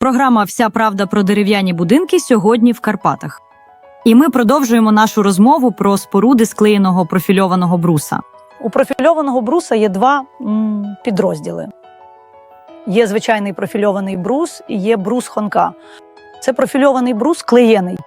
Програма Вся правда про дерев'яні будинки сьогодні в Карпатах. І ми продовжуємо нашу розмову про споруди склеєного профільованого бруса. У профільованого бруса є два м, підрозділи. Є звичайний профільований брус і є брус хонка. Це профільований брус клеєний.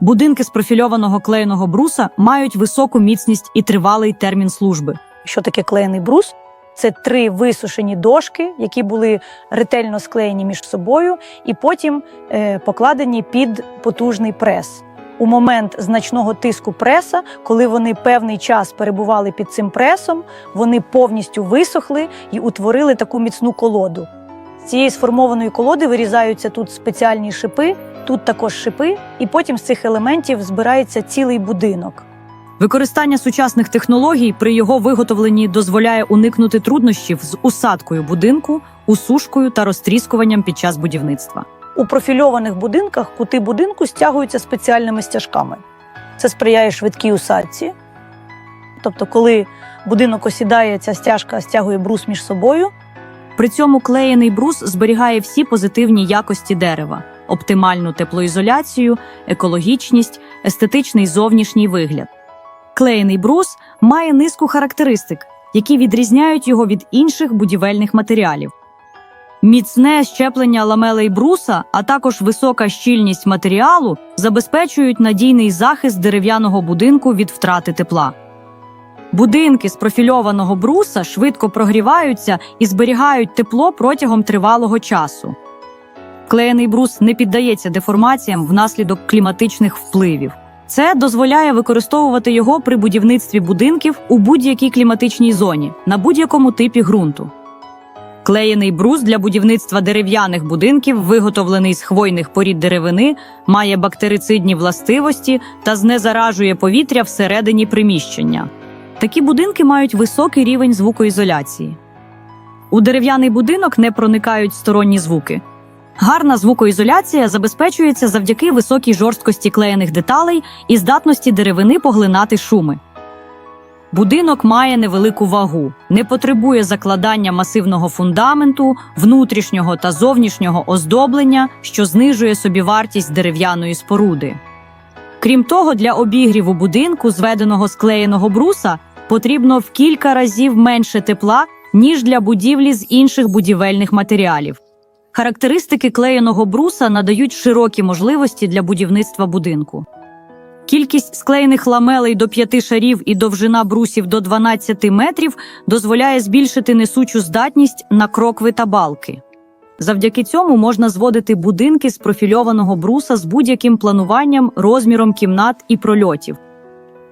Будинки з профільованого клеєного бруса мають високу міцність і тривалий термін служби. Що таке клеєний брус? Це три висушені дошки, які були ретельно склеєні між собою, і потім е, покладені під потужний прес. У момент значного тиску преса, коли вони певний час перебували під цим пресом, вони повністю висохли і утворили таку міцну колоду. З цієї сформованої колоди вирізаються тут спеціальні шипи, тут також шипи, і потім з цих елементів збирається цілий будинок. Використання сучасних технологій при його виготовленні дозволяє уникнути труднощів з усадкою будинку, усушкою та розтріскуванням під час будівництва. У профільованих будинках кути будинку стягуються спеціальними стяжками. Це сприяє швидкій усадці. Тобто, коли будинок осідає, ця стяжка стягує брус між собою. При цьому клеєний брус зберігає всі позитивні якості дерева: оптимальну теплоізоляцію, екологічність, естетичний зовнішній вигляд. Клеєний брус має низку характеристик, які відрізняють його від інших будівельних матеріалів. Міцне щеплення ламелей бруса, а також висока щільність матеріалу забезпечують надійний захист дерев'яного будинку від втрати тепла. Будинки з профільованого бруса швидко прогріваються і зберігають тепло протягом тривалого часу. Клеєний брус не піддається деформаціям внаслідок кліматичних впливів. Це дозволяє використовувати його при будівництві будинків у будь-якій кліматичній зоні на будь-якому типі ґрунту. Клеєний брус для будівництва дерев'яних будинків, виготовлений з хвойних порід деревини, має бактерицидні властивості та знезаражує повітря всередині приміщення. Такі будинки мають високий рівень звукоізоляції. У дерев'яний будинок не проникають сторонні звуки. Гарна звукоізоляція забезпечується завдяки високій жорсткості клеєних деталей і здатності деревини поглинати шуми. Будинок має невелику вагу, не потребує закладання масивного фундаменту, внутрішнього та зовнішнього оздоблення, що знижує собівартість дерев'яної споруди. Крім того, для обігріву будинку, зведеного з клеєного бруса, потрібно в кілька разів менше тепла, ніж для будівлі з інших будівельних матеріалів. Характеристики клеєного бруса надають широкі можливості для будівництва будинку. Кількість склеєних ламелей до 5 шарів і довжина брусів до 12 метрів дозволяє збільшити несучу здатність на крокви та балки. Завдяки цьому можна зводити будинки з профільованого бруса з будь-яким плануванням, розміром кімнат і прольотів.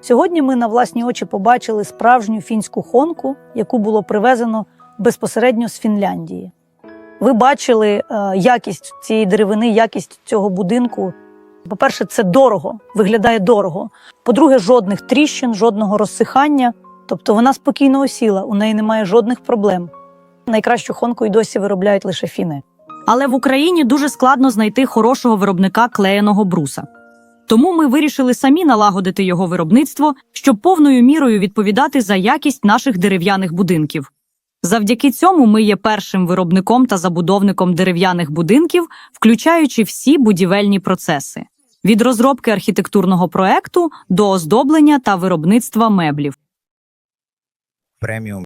Сьогодні ми на власні очі побачили справжню фінську хонку, яку було привезено безпосередньо з Фінляндії. Ви бачили е, якість цієї деревини, якість цього будинку. По-перше, це дорого, виглядає дорого. По-друге, жодних тріщин, жодного розсихання. Тобто вона спокійно осіла, у неї немає жодних проблем. Найкращу хонку й досі виробляють лише фіни. Але в Україні дуже складно знайти хорошого виробника клеєного бруса. Тому ми вирішили самі налагодити його виробництво, щоб повною мірою відповідати за якість наших дерев'яних будинків. Завдяки цьому ми є першим виробником та забудовником дерев'яних будинків, включаючи всі будівельні процеси від розробки архітектурного проекту до оздоблення та виробництва меблів. преміум